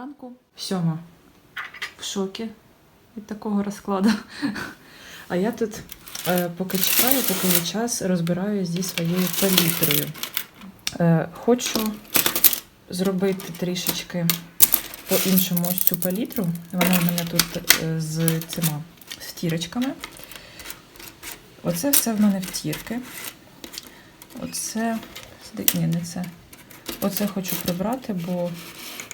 10 ранку. Сьома. В шокі від такого розкладу. А я тут, е, поки чекаю, поки є час, розбираю зі своєю палітрою. Е, хочу зробити трішечки по-іншому ось цю палітру. Вона в мене тут е, з цими стірочками. Оце все в мене втірки. Оце. Ні, не це. Оце хочу прибрати, бо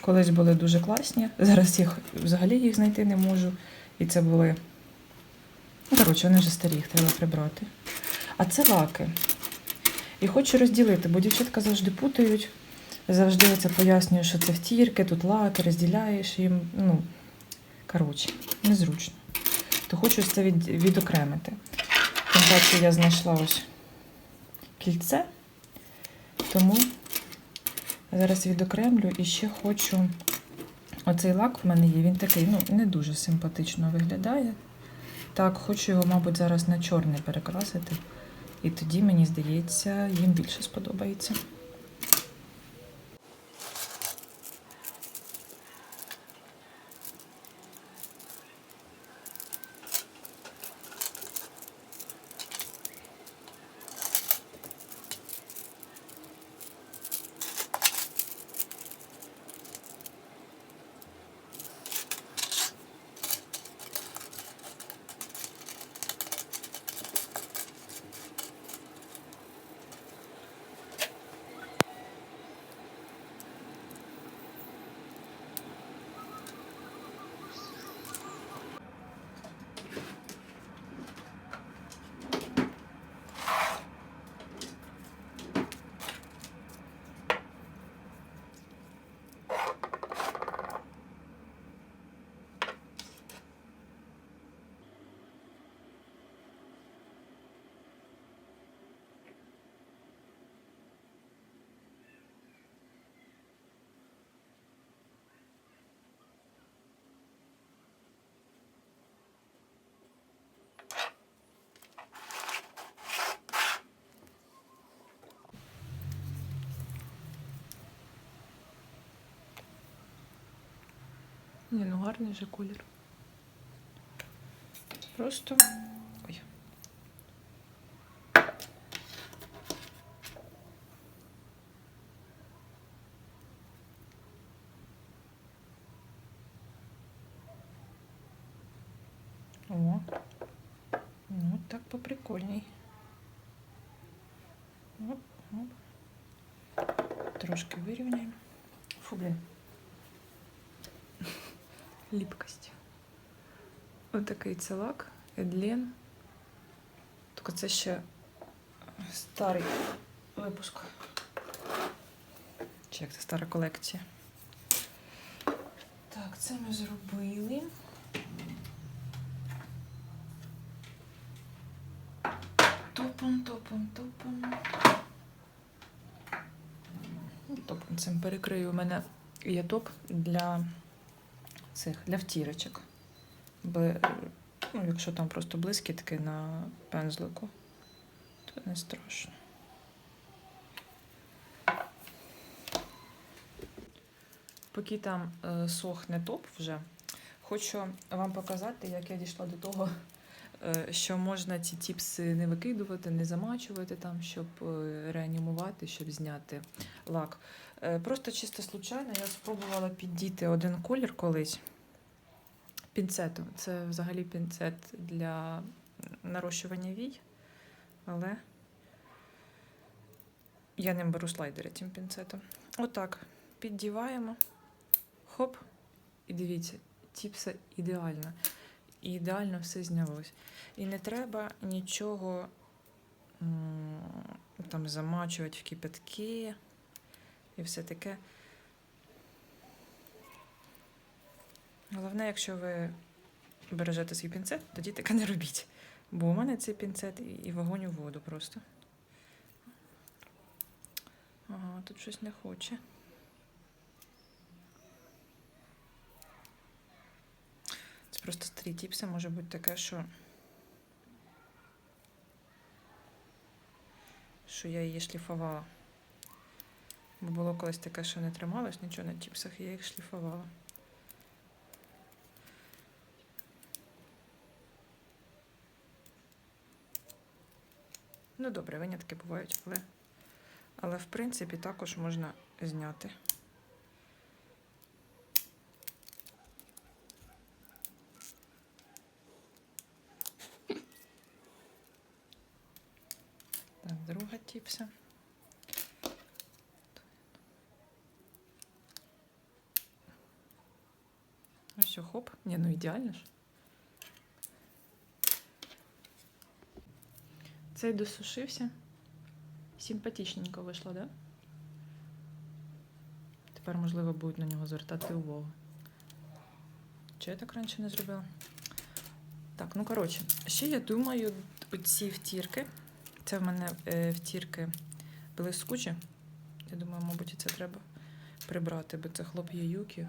колись були дуже класні. Зараз їх взагалі їх знайти не можу. І це були. Ну, коротше, вони вже старі, їх треба прибрати. А це лаки. І хочу розділити, бо дівчатка завжди путають. Завжди це пояснюю, що це втірки, тут лаки, розділяєш їм. Ну, коротше, незручно. То хочу це від, відокремити. Тим паче я знайшла ось кільце, тому зараз відокремлю і ще хочу. Оцей лак в мене є, він такий, ну, не дуже симпатично виглядає. Так, хочу його, мабуть, зараз на чорний перекрасити. І тоді, мені здається, їм більше сподобається. Ні, ну гарний же колір. Просто. Ой. О. Ну, так поприкольней. Оп, оп. Трошки вирівняємо. Фу, блін. Ліпкость. Отакий це лак, Едлін. Тільки це ще старий випуск. Чи як це стара колекція. Так, це ми зробили. Топом, топом, топом. Топом цим перекрию. У мене є топ для цих для втірочок. ну, якщо там просто блискітки на пензлику, то не страшно. Поки там е, сохне топ вже, хочу вам показати, як я дійшла до того, що можна ці тіпси не викидувати, не замачувати там, щоб е, реанімувати, щоб зняти лак. Е, Просто чисто случайно я спробувала піддіти один колір колись пінцетом. Це взагалі пінцет для нарощування вій, але я ним беру слайдери цим пінцетом. Отак. Піддіваємо. Хоп. І дивіться, тіпса ідеально. І ідеально все знялось. І не треба нічого там замачувати в кипятки і все таке. Головне, якщо ви бережете свій пінцет, тоді таке не робіть. Бо у мене цей пінцет і- вогонь у воду просто. Ага, тут щось не хоче. Просто старі тіпси, може бути таке, що. Що я її шліфувала. Бо було колись таке, що не трималось нічого на чіпсах, і я їх шліфувала. Ну, добре, винятки бувають, але, але в принципі також можна зняти. Так, друга тіпса. Ну все, хоп. Ні, ну ідеально ж. Цей досушився. Симпатичненько вийшло, да? Тепер, можливо, будуть на нього звертати увагу. Чи я так раніше не зробила? Так, ну коротше, ще я думаю, оці втірки. Це в мене е, втірки блискучі. Я думаю, мабуть, це треба прибрати, бо це хлоп'є юкі.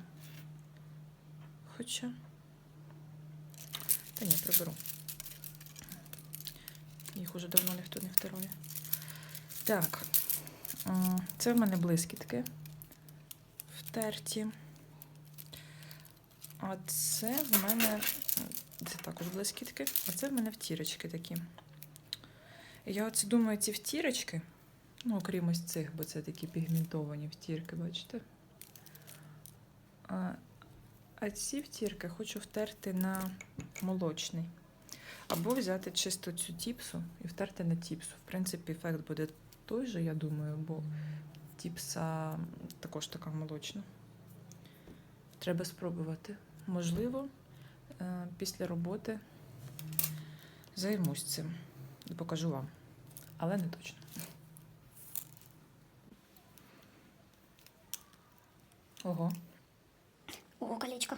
Хоча. Та ні, приберу. Їх уже давно ніхто не втирає. Так. Це в мене блискітки втерті. А це в мене. Це також блискітки, а це в мене втірочки такі. Я оце думаю, ці втірочки, ну, окрім ось цих, бо це такі пігментовані втірки, бачите? А, ці втірки хочу втерти на молочний. Або взяти чисто цю тіпсу і втерти на тіпсу. В принципі, ефект буде той же, я думаю, бо тіпса також така молочна. Треба спробувати. Можливо, е, після роботи займусь цим і покажу вам. Але не точно. Ого. О, колечко.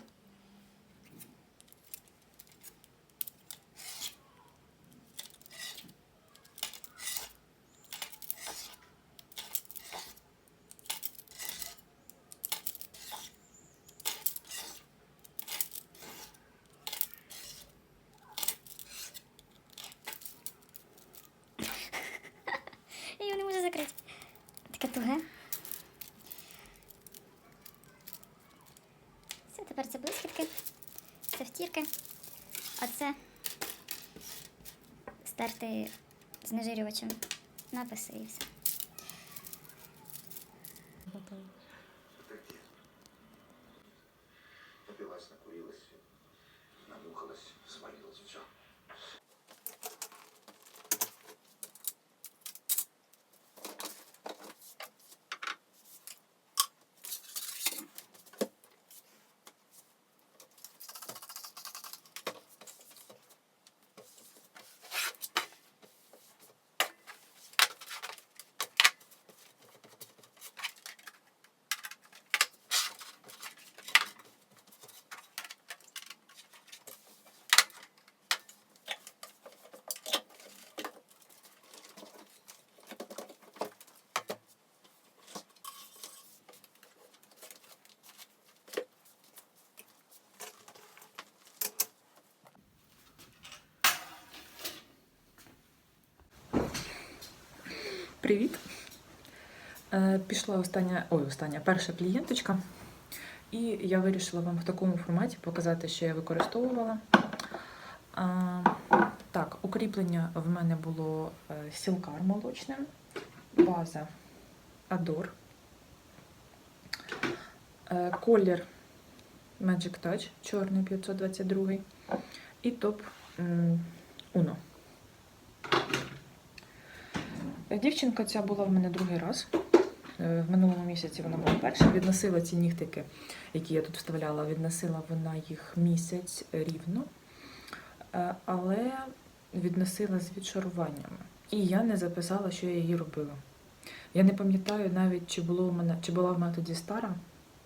Я його не можу закрити. Таке туге. Це тепер блискітки, це втірки, а це стерти знежирювачем написи і все. Привіт. Е, Пішла остання, ой, остання перша клієнточка, і я вирішила вам в такому форматі показати, що я використовувала. Так, укріплення в мене було е, сілкар молочне, база Адор, е, колір Magic Touch, чорний 522 і топ Uno. Дівчинка ця була в мене другий раз. Е, В минулому місяці вона була перша. Відносила ці нігтики, які я тут вставляла, відносила вона їх місяць рівно, Е, але відносила з відшаруваннями. І я не записала, що я її робила. Я не пам'ятаю навіть, чи було у мене, чи була в мене тоді стара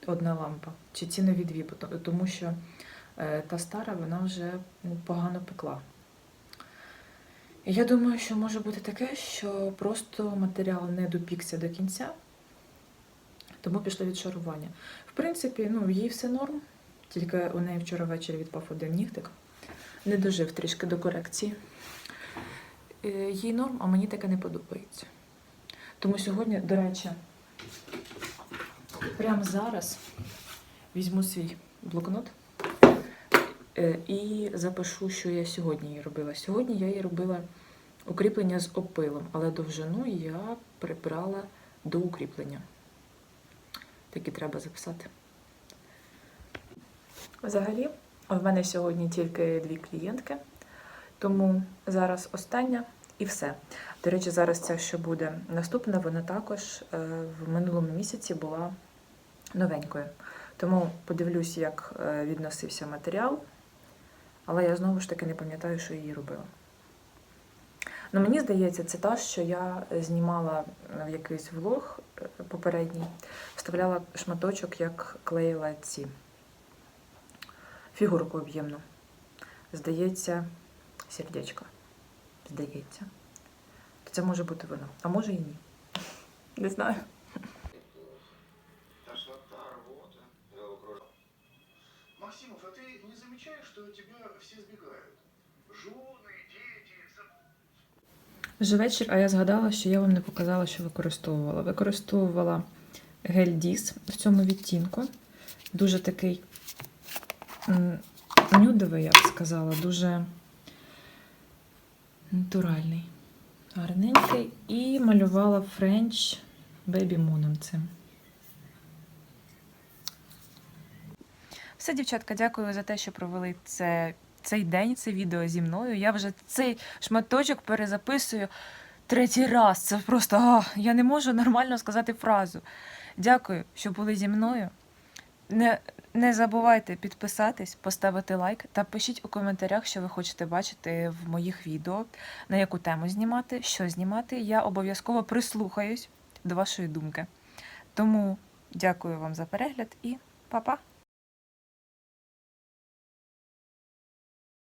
одна лампа, чи ці нові дві, то- тому що е, та стара вона вже ну, погано пекла. Я думаю, що може бути таке, що просто матеріал не допікся до кінця, тому пішло відшарування. В принципі, ну, їй все норм, тільки у неї вчора ввечері відпав один нігтик. Не дожив трішки до корекції. Е, Їй норм, а мені таке не подобається. Тому сьогодні, до речі, Прямо зараз візьму свій блокнот і запишу, що я сьогодні її робила. Сьогодні я її робила укріплення з опилом, але довжину я прибрала до укріплення. Так і треба записати. Взагалі, в мене сьогодні тільки дві клієнтки, тому зараз остання і все. До речі, зараз ця, що буде наступна, вона також е, в минулому місяці була новенькою. Тому подивлюсь, як е, відносився матеріал, але я знову ж таки не пам'ятаю, що її робила. Ну, мені здається, це та, що я знімала в якийсь влог е, попередній, вставляла шматочок, як клеїла ці фігурку об'ємну. Здається, сердечко. Здається. То це може бути воно, а може і ні. Не знаю. Максимов, а ты не замечаешь, что тебя все сбегают? Жены, дети, Вже вечір, а я згадала, що я вам не показала, що використовувала. Використовувала гель Діс в цьому відтінку. Дуже такий нюдовий, я б сказала, дуже натуральний, гарненький. І малювала French Baby Mooном цим. Все, дівчатка, дякую за те, що провели це, цей день, це відео зі мною. Я вже цей шматочок перезаписую третій раз. Це просто а, я не можу нормально сказати фразу. Дякую, що були зі мною. Не, не забувайте підписатись, поставити лайк та пишіть у коментарях, що ви хочете бачити в моїх відео, на яку тему знімати, що знімати. Я обов'язково прислухаюсь до вашої думки. Тому дякую вам за перегляд і па-па!